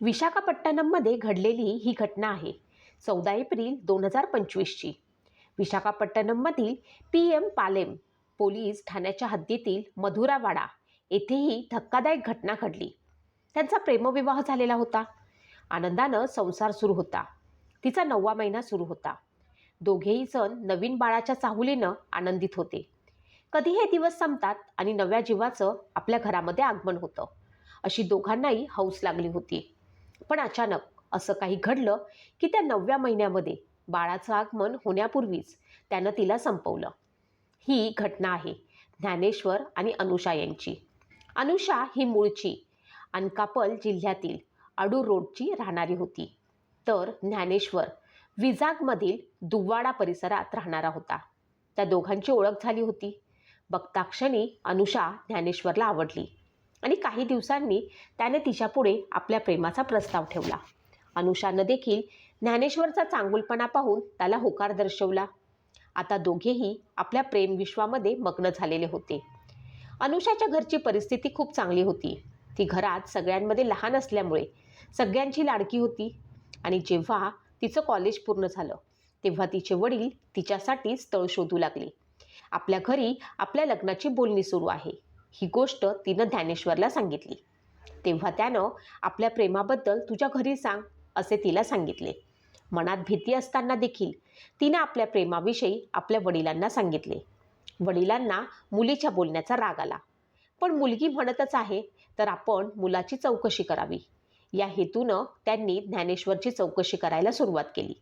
विशाखापट्टणममध्ये घडलेली ही घटना आहे चौदा एप्रिल दोन हजार पंचवीसची. विशाखापट्टणममधील पी एम पालेम पोलीस ठाण्याच्या हद्दीतील मधुरावाडा येथेही धक्कादायक घटना घडली. त्यांचा प्रेमविवाह झालेला होता. आनंदानं संसार सुरू होता. तिचा नववा महिना सुरू होता. दोघेही जण नवीन बाळाच्या चाहुलीनं आनंदित होते. कधी हे दिवस संपतात आणि नव्या जीवाचं आपल्या घरामध्ये आगमन होतं अशी दोघांनाही हौस लागली होती. पण अचानक असं काही घडलं की त्या नवव्या महिन्यामध्ये बाळाचं आगमन होण्यापूर्वीच त्यानं तिला संपवलं. ही घटना आहे ज्ञानेश्वर आणि अनुषा यांची. अनुषा ही मूळची अनकापल जिल्ह्यातील अडू रोडची राहणारी होती. तर ज्ञानेश्वर विजागमधील दुव्वाडा परिसरात राहणारा होता. त्या दोघांची ओळख झाली होती. बघताक्षणी अनुषा ज्ञानेश्वरला आवडली. आणि काही दिवसांनी त्याने तिच्यापुढे आपल्या प्रेमाचा प्रस्ताव ठेवला. अनुषानं देखील ज्ञानेश्वरचा चांगुलपणा पाहून त्याला होकार दर्शवला. आता दोघेही आपल्या प्रेमविश्वामध्ये मग्न झालेले होते. अनुषाच्या घरची परिस्थिती खूप चांगली होती. ती घरात सगळ्यांमध्ये लहान असल्यामुळे सगळ्यांची लाडकी होती आणि जेव्हा तिचं कॉलेज पूर्ण झालं तेव्हा तिचे वडील तिच्यासाठी स्थळ शोधू लागले. आपल्या घरी आपल्या लग्नाची बोलणी सुरू आहे. ही गोष्ट तिनं ज्ञानेश्वरला सांगितली. तेव्हा त्यानं आपल्या प्रेमाबद्दल तुझ्या घरी सांग असे तिला सांगितले. मनात भीती असताना देखील तिनं आपल्या प्रेमाविषयी आपल्या वडिलांना सांगितले. वडिलांना मुलीच्या बोलण्याचा राग आला. पण मुलगी म्हणतच आहे तर आपण मुलाची चौकशी करावी. या हेतूनं त्यांनी ज्ञानेश्वरची चौकशी करायला सुरुवात केली.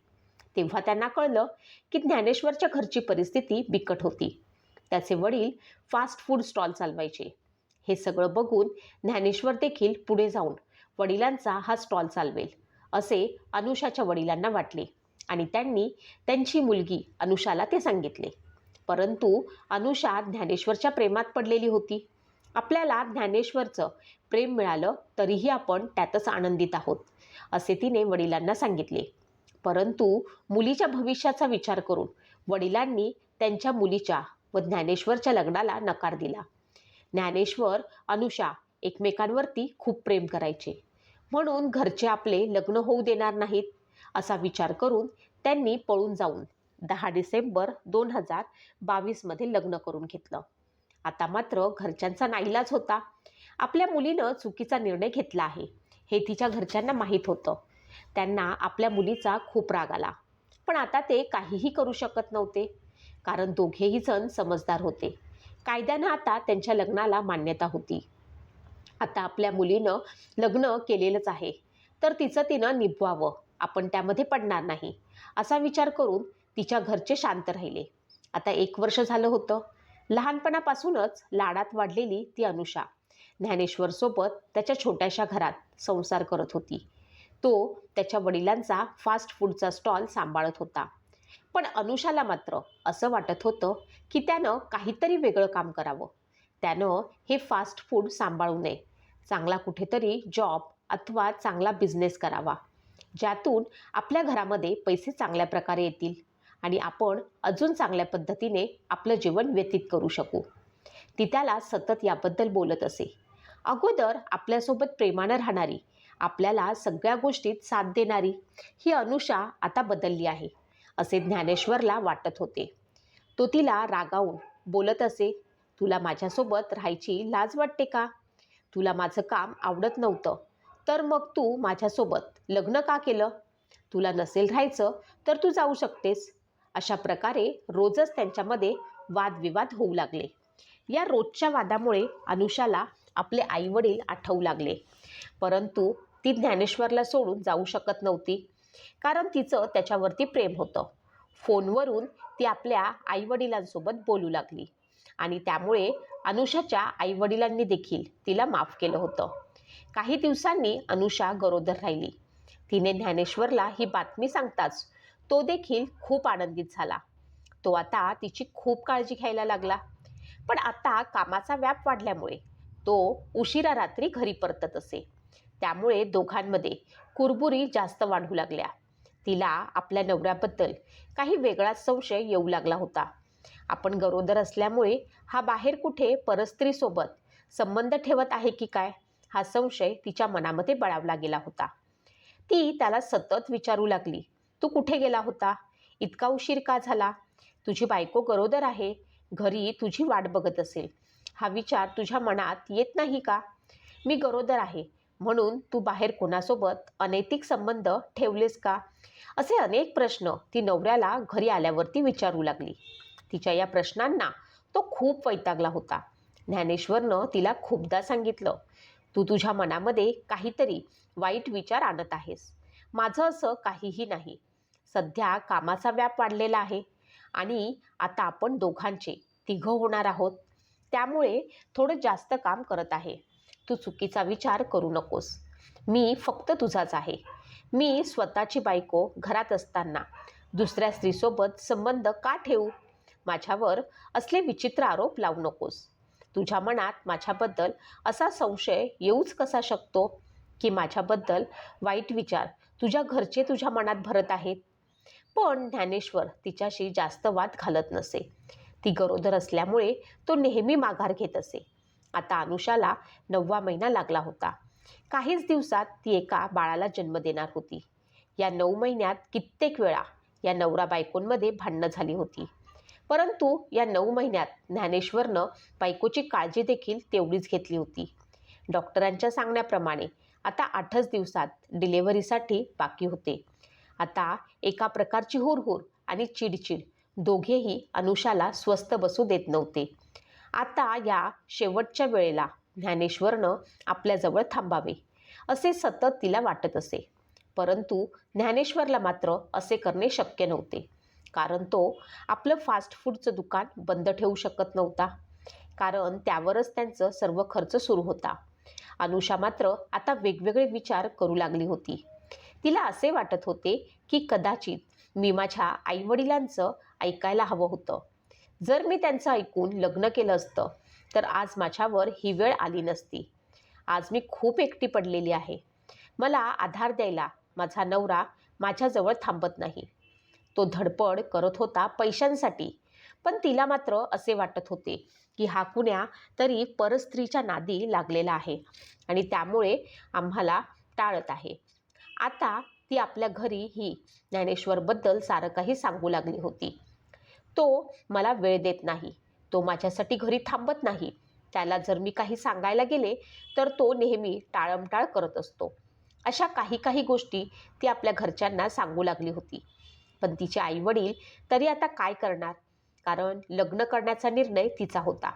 तेव्हा त्यांना कळलं की ज्ञानेश्वरच्या घरची परिस्थिती बिकट होती. त्याचे वडील फास्ट फूड स्टॉल चालवायचे. हे सगळं बघून ज्ञानेश्वर देखील पुढे जाऊन वडिलांचा हा स्टॉल चालवेल असे अनुषाच्या वडिलांना वाटले. आणि त्यांनी त्यांची मुलगी अनुषाला ते सांगितले. परंतु अनुषा ज्ञानेश्वरच्या प्रेमात पडलेली होती. आपल्याला ज्ञानेश्वरचं प्रेम मिळालं तरीही आपण त्यातच आनंदित आहोत असे तिने वडिलांना सांगितले. परंतु मुलीच्या भविष्याचा विचार करून वडिलांनी त्यांच्या मुलीच्या व ज्ञानेश्वरच्या लग्नाला नकार दिला. ज्ञानेश्वर अनुषा एकमेकांवरती खूप प्रेम करायचे. म्हणून घरचे आपले लग्न होऊ देणार नाहीत असा विचार करून त्यांनी पळून जाऊन दहा डिसेंबर दोन हजार बावीसमध्ये लग्न करून घेतलं. आता मात्र घरच्यांचा नाईलाज होता. आपल्या मुलीनं चुकीचा निर्णय घेतला आहे हे तिच्या घरच्यांना माहीत होतं. त्यांना आपल्या मुलीचा खूप राग आला. पण आता ते काहीही करू शकत नव्हते. कारण दोघेही जण समजदार होते. कायद्यानं आता त्यांच्या लग्नाला मान्यता होती. आता आपल्या मुलीनं लग्न केलेलंच आहे. तर तिचं तिनं निभवावं आपण त्यामध्ये पडणार नाही. असा विचार करून तिच्या घरचे शांत राहिले. आता एक वर्ष झालं होतं. लहानपणापासूनच लाडात वाढलेली ती अनुषा. ज्ञानेश्वरसोबत त्याच्या छोट्याशा घरात संसार करत होती. तो त्याच्या वडिलांचा फास्ट फूडचा स्टॉल सांभाळत होता. पण अनुषाला मात्र असं वाटत होतं की त्यानं काहीतरी वेगळं काम करावं. त्यानं हे फास्ट फूड सांभाळू नये. चांगला कुठेतरी जॉब अथवा चांगला बिझनेस करावा. ज्यातून आपल्या घरामध्ये पैसे चांगल्या प्रकारे येतील आणि आपण अजून चांगल्या पद्धतीने आपलं जीवन व्यतीत करू शकू. ती त्याला सतत याबद्दल बोलत असे. अगोदर आपल्यासोबत प्रेमानं राहणारी आपल्याला सगळ्या गोष्टीत साथ देणारी ही अनुषा आता बदलली आहे. असे ज्ञानेश्वरला वाटत होते. तो तिला रागावून बोलत असे तुला माझ्यासोबत राहायची लाज वाटते का? तुला माझं काम आवडत नव्हतं. तर मग तू माझ्यासोबत लग्न का केलं? तुला नसेल राहायचं तर तू जाऊ शकतेस. अशा प्रकारे रोजच त्यांच्यामध्ये वादविवाद होऊ लागले. या रोजच्या वादामुळे अनुषाला आपले आईवडील आठवू लागले. परंतु ती ज्ञानेश्वरला सोडून जाऊ शकत नव्हती. कारण तिचं त्याच्यावरती प्रेम होतं. फोनवरून ती आपल्या आईवडिलांसोबत बोलू लागली. आणि त्यामुळे अनुषाच्या आईवडिलांनी देखील तिला माफ केलं होतं. काही दिवसांनी अनुषा गरोदर राहिली. तिने ज्ञानेश्वरला ही बातमी सांगताच तो देखील खूप आनंदित झाला. तो आता तिची खूप काळजी घ्यायला लागला. पण आता कामाचा व्याप वाढल्यामुळे तो उशिरा रात्री घरी परतत असे. त्यामुळे दोघांमध्ये कुरबुरी जास्त वाढू लागल्या. तिला आपल्या नवऱ्याबद्दल काही वेगळाच संशय येऊ लागला होता. आपण गरोदर असल्यामुळे हा बाहेर कुठे परस्त्रीसोबत संबंध ठेवत आहे की काय? हा संशय तिच्या मनामध्ये बळावला गेला होता. ती त्याला सतत विचारू लागली तू कुठे गेला होता? इतका उशीर का झाला? तुझी बायको गरोदर आहे घरी तुझी वाट बघत असेल. हा विचार तुझ्या मनात येत नाही का? मी गरोदर आहे म्हणून तू बाहेर कोणासोबत अनैतिक संबंध ठेवलेस का? असे अनेक प्रश्न ती नवऱ्याला घरी आल्यावरती विचारू लागली. तिच्या या प्रश्नांना तो खूप वैतागला होता. ज्ञानेश्वरनं तिला खूपदा सांगितलं तू तुझ्या मनामध्ये काहीतरी वाईट विचार आणत आहेस. माझं असं काहीही नाही. सध्या कामाचा व्याप वाढलेला आहे आणि आता आपण दोघांचे तिघं होणार आहोत. त्यामुळे थोडं जास्त काम करत आहे. तू चुकीचा विचार करू नकोस. मी फक्त तुझाच आहे. मी स्वतःची बायको घरात असताना दुसऱ्या स्त्रीसोबत संबंध का ठेवू? माझ्यावर असले विचित्र आरोप लावू नकोस. तुझ्या मनात माझ्याबद्दल असा संशय येऊच कसा शकतो? की माझ्याबद्दल वाईट विचार तुझ्या घरचे तुझ्या मनात भरत आहेत? पण ज्ञानेश्वर तिच्याशी जास्त वाद घालत नसे. ती गरोदर असल्यामुळे तो नेहमी माघार घेत असे. आता अनुषाला नववा महिना लागला होता. काहीच दिवसात ती एका बाळाला जन्म देणार होती. या नऊ महिन्यात कित्येक वेळा या नवरा बायकोंमध्ये भांडणं झाली होती. परंतु या नऊ महिन्यात ज्ञानेश्वरनं बायकोची काळजी देखील तेवढीच घेतली होती. डॉक्टरांच्या सांगण्याप्रमाणे आता आठच दिवसात डिलेव्हरीसाठी बाकी होते. आता एका प्रकारची हुरहुर आणि चिडचिड दोघेही अनुषाला स्वस्थ बसू देत नव्हते. आता या शेवटच्या वेळेला ज्ञानेश्वरनं आपल्याजवळ थांबावे असे सतत तिला वाटत असे. परंतु ज्ञानेश्वरला मात्र असे करणे शक्य नव्हते कारण तो आपलं फास्ट फूडचं दुकान बंद ठेवू शकत नव्हता. कारण त्यावरच त्यांचं सर्व खर्च सुरू होता. अनुषा मात्र आता वेगवेगळे विचार करू लागली होती. तिला असे वाटत होते की कदाचित मी माझ्या आईवडिलांचं ऐकायला हवं होतं. जर मी त्यांचं ऐकून लग्न केलं असतं तर आज माझ्यावर ही वेळ आली नसती. आज मी खूप एकटी पडलेली आहे. मला आधार द्यायला माझा नवरा माझ्याजवळ थांबत नाही. तो धडपड करत होता पैशांसाठी पण तिला मात्र असे वाटत होते की हा कुण्या तरी परस्त्रीच्या नादी लागलेला आहे आणि त्यामुळे आम्हाला टाळत आहे. आता ती आपल्या घरी ही ज्ञानेश्वरबद्दल सारं काही सांगू लागली होती. तो मला वेळ देत नाही. तो माझ्यासाठी घरी थांबत नाही. त्याला जर मी काही सांगायला गेले तर तो नेहमी टाळमटाळ करत असतो. अशा काही काही गोष्टी ती आपल्या घरच्यांना सांगू लागली होती. पण तिचे आईवडील तरी आता काय करणार? कारण लग्न करण्याचा निर्णय तिचा होता.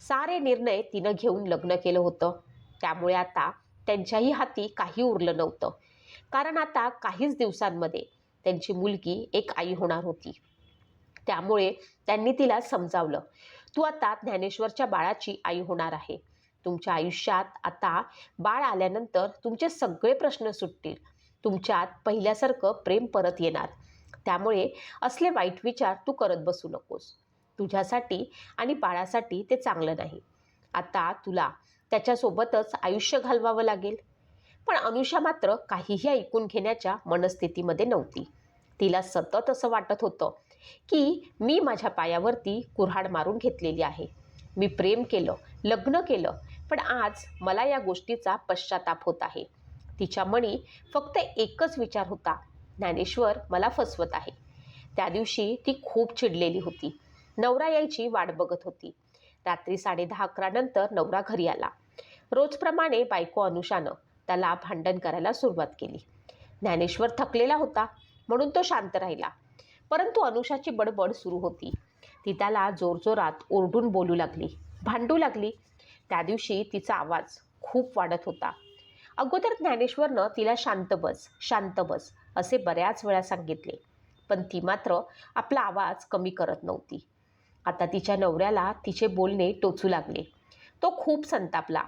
सारे निर्णय तिनं घेऊन लग्न केलं होतं. त्यामुळे आता त्यांच्याही हाती काही उरलं नव्हतं. कारण आता काहीच दिवसांमध्ये त्यांची मुलगी एक आई होणार होती. त्यामुळे त्यांनी तिला समजावलं. तू आता ज्ञानेश्वरच्या बाळाची आई होणार आहे. तुमच्या आयुष्यात आता बाळ आल्यानंतर तुमचे सगळे प्रश्न सुटतील. तुमच्यात पहिल्यासारखं प्रेम परत येणार. त्यामुळे असले वाईट विचार तू करत बसू नकोस. तुझ्यासाठी आणि बाळासाठी ते चांगलं नाही. आता तुला त्याच्यासोबतच आयुष्य घालवावं लागेल. पण अनुषा मात्र काहीही ऐकून घेण्याच्या मनस्थितीमध्ये नव्हती. तिला सतत असं वाटत होतं की मी माझ्या पायावरती कुऱ्हाड मारून घेतलेली आहे. मी प्रेम केलं लग्न केलं पण आज मला या गोष्टीचा पश्चाताप होत आहे. तिच्या मणी फक्त एकच विचार होता. ज्ञानेश्वर मला फसवत आहे. त्या दिवशी ती खूप चिडलेली होती. नवरा यायची वाट बघत होती. रात्री साडे दहा अकरा नंतर नवरा घरी आला. रोजप्रमाणे बायको अनुषानं त्याला भांडण करायला सुरुवात केली. ज्ञानेश्वर थकलेला होता म्हणून तो शांत राहिला. परंतु अनुषाची बडबड सुरू होती. ती त्याला जोरजोरात ओरडून बोलू लागली भांडू लागली. त्या दिवशी तिचा आवाज खूप वाढत होता. अगोदर ज्ञानेश्वरनं तिला शांत बस शांत बस असे बऱ्याच वेळा सांगितले पण ती मात्र आपला आवाज कमी करत नव्हती. आता तिच्या नवऱ्याला तिचे बोलणे टोचू लागले. तो खूप संतापला.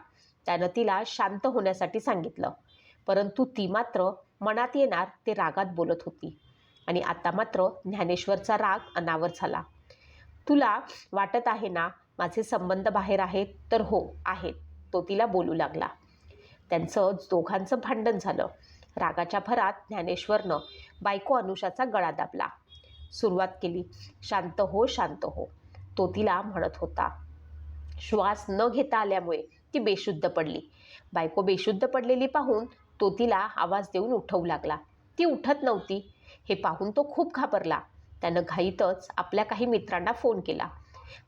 त्यानं तिला शांत होण्यासाठी सांगितलं परंतु ती मात्र मनात येणार ते रागात बोलत होती. आणि आता मात्र ज्ञानेश्वरचा राग अनावर झाला. तुला वाटत आहे ना माझे संबंध बाहेर आहेत? तर हो आहेत. तो तिला बोलू लागला. त्यांचं दोघांचं भांडण झालं. रागाच्या भरात ज्ञानेश्वरनं बायको अनुषाचा गळा दाबला. सुरुवात केली. शांत हो शांत हो. तो तिला म्हणत होता. श्वास न घेता आल्यामुळे ती बेशुद्ध पडली. बायको बेशुद्ध पडलेली पाहून तो तिला आवाज देऊन उठवू लागला. ती उठत नव्हती. हे पाहून तो खूप घाबरला. त्यानं घाईतच आपल्या काही मित्रांना फोन केला.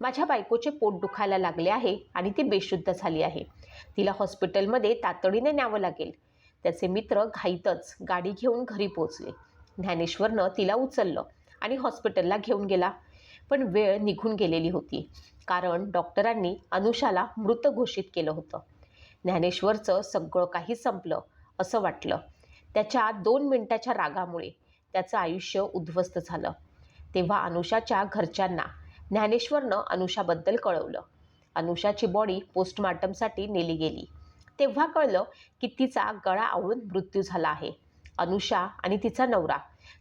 माझ्या बायकोचे पोट दुखायला लागले आहे आणि ती बेशुद्ध झाली आहे. तिला हॉस्पिटलमध्ये तातडीने न्यावं लागेल. त्याचे मित्र घाईतच गाडी घेऊन घरी पोचले ज्ञानेश्वरनं तिला उचललं आणि हॉस्पिटलला घेऊन गेला. पण वेळ निघून गेलेली होती कारण डॉक्टरांनी अनुषाला मृत घोषित केलं होतं. ज्ञानेश्वरचं सगळं काही संपलं असं वाटलं. त्याच्या दोन मिनिटाच्या रागामुळे त्याचं आयुष्य उद्ध्वस्त झालं. तेव्हा अनुषाच्या घरच्यांना ज्ञानेश्वरनं अनुषाबद्दल कळवलं. अनुषाची बॉडी पोस्टमार्टमसाठी नेली गेली. तेव्हा कळलं की तिचा गळा आवळून मृत्यू झाला आहे. अनुषा आणि तिचा नवरा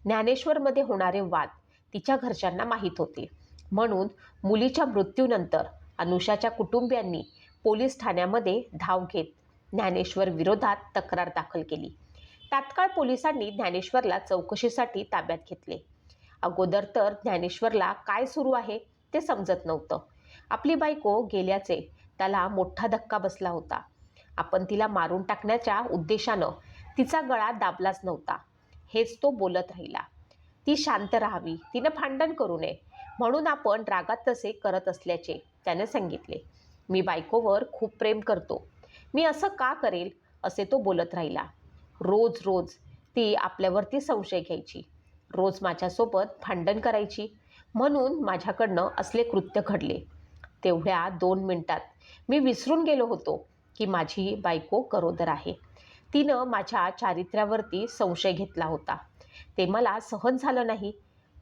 ज्ञानेश्वरमध्ये होणारे वाद तिच्या घरच्यांना माहीत होते. म्हणून मुलीच्या मृत्यूनंतर अनुषाच्या कुटुंबियांनी पोलीस ठाण्यामध्ये धाव घेत ज्ञानेश्वर विरोधात तक्रार दाखल केली. तात्काळ पोलिसांनी ज्ञानेश्वरला चौकशीसाठी ताब्यात घेतले. अगोदर तर ज्ञानेश्वरला काय सुरू आहे ते समजत नव्हतं. आपली बायको गेल्याचे त्याला मोठा धक्का बसला होता. आपण तिला मारून टाकण्याच्या उद्देशानं तिचा गळा दाबलाच नव्हता. हेच तो बोलत राहिला. ती शांत राहावी तिनं भांडण करू नये म्हणून आपण रागात तसे करत असल्याचे त्याने सांगितले. मी बायकोवर खूप प्रेम करतो. मी असं का करेल? असे तो बोलत राहिला. रोज रोज ती आपल्यावरती संशय घ्यायची. रोज माझ्यासोबत भांडण करायची. म्हणून माझ्याकडनं असले कृत्य घडले. तेवढ्या दोन मिनटात मी विसरून गेलो होतो की माझी बायको गरोदर आहे. तिनं माझ्या चारित्र्यावरती संशय घेतला होता. ते मला सहन झालं नाही.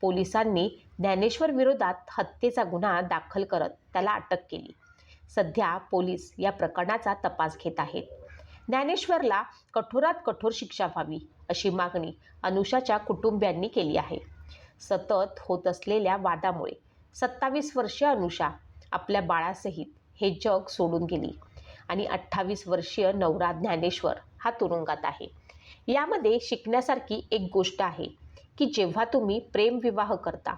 पोलिसांनी ज्ञानेश्वर विरोधात हत्येचा गुन्हा दाखल करत त्याला अटक केली. सध्या पोलीस या प्रकरणाचा तपास घेत आहेत. ज्ञानेश्वरला कठोरात कठोर शिक्षा व्हावी अशी मागणी अनुषाच्या कुटुंबियांनी केली आहे. सतत होत असलेल्या वादामुळे सत्तावीस वर्षीय अनुषा आपल्या बाळासहित हे जग सोडून गेली आणि अठ्ठावीस वर्षीय नवरा ज्ञानेश्वर हा तुरुंगात आहे. यामध्ये शिकण्यासारखी एक गोष्ट आहे की जेव्हा तुम्ही प्रेमविवाह करता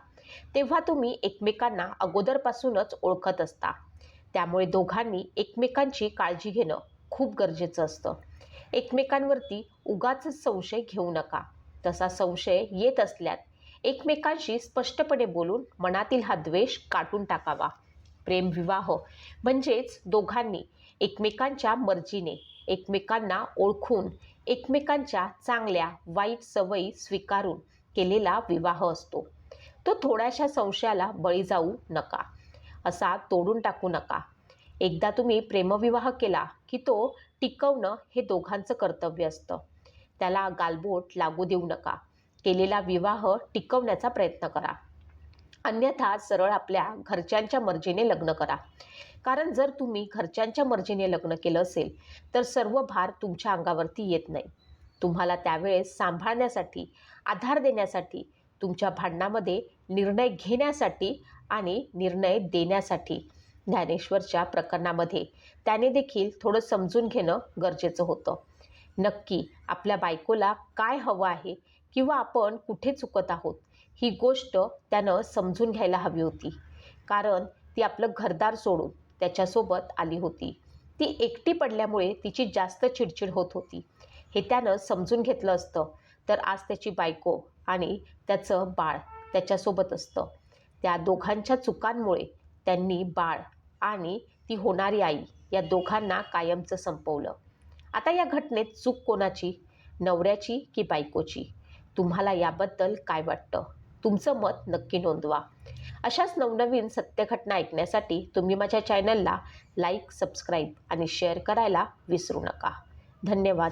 तेव्हा तुम्ही एकमेकांना अगोदरपासूनच ओळखत असता. त्यामुळे दोघांनी एकमेकांची काळजी घेणं खूप गरजेचं असतं. एकमेकांवरती उगाच संशय घेऊ नका. तसा संशय येत असल्यात एकमेकांशी स्पष्टपणे बोलून मनातील हा द्वेष काटून टाकावा. प्रेमविवाह म्हणजेच दोघांनी एकमेकांच्या मर्जीने एकमेकांना ओळखून एकमेकांच्या चांगल्या वाईट सवयी स्वीकारून केलेला विवाह असतो. तो थोड्याशा संशयाला बळी जाऊ नका. असा तोडून टाकू नका. एकदा तुम्ही प्रेमविवाह केला की तो टिकवणं हे दोघांचं कर्तव्य असतं. त्याला गालबोट लागू देऊ नका. केलेला विवाह टिकवण्याचा प्रयत्न करा. अन्यथा सरळ आपल्या घरच्यांच्या मर्जीने लग्न करा. कारण जर तुम्ही घरच्यांच्या मर्जीने लग्न केलं असेल तर सर्व भार तुमच्या अंगावरती येत नाही. तुम्हाला त्यावेळेस सांभाळण्यासाठी आधार देण्यासाठी तुमच्या भांडणामध्ये निर्णय घेण्यासाठी आणि निर्णय देण्यासाठी ज्ञानेश्वरच्या प्रकरणामध्ये. त्याने देखील थोडं समजून घेणं गरजेचं होतं. नक्की आपल्या बायकोला काय हवं आहे किंवा आपण कुठे चुकत आहोत ही गोष्ट त्यानं समजून घ्यायला हवी होती. कारण ती आपलं घरदार सोडून त्याच्यासोबत आली होती. ती एकटी पडल्यामुळे तिची जास्त चिडचिड होत होती. हे त्यानं समजून घेतलं असतं. तर आज त्याची बायको आणि त्याचं बाळ त्याच्यासोबत असतं. त्या दोघांच्या चुकांमुळे त्यांनी बाळ आणि ती होणारी आई या दोघांना कायमचं संपवलं. आता या घटनेत चूक कोणाची? नवऱ्याची की बायकोची? तुम्हाला याबद्दल काय वाटतं? तुमचं मत नक्की नोंदवा. अशाच नवनवीन सत्यघटना ऐकण्यासाठी तुम्ही माझ्या चॅनलला लाईक सबस्क्राईब आणि शेअर करायला विसरू नका. धन्यवाद.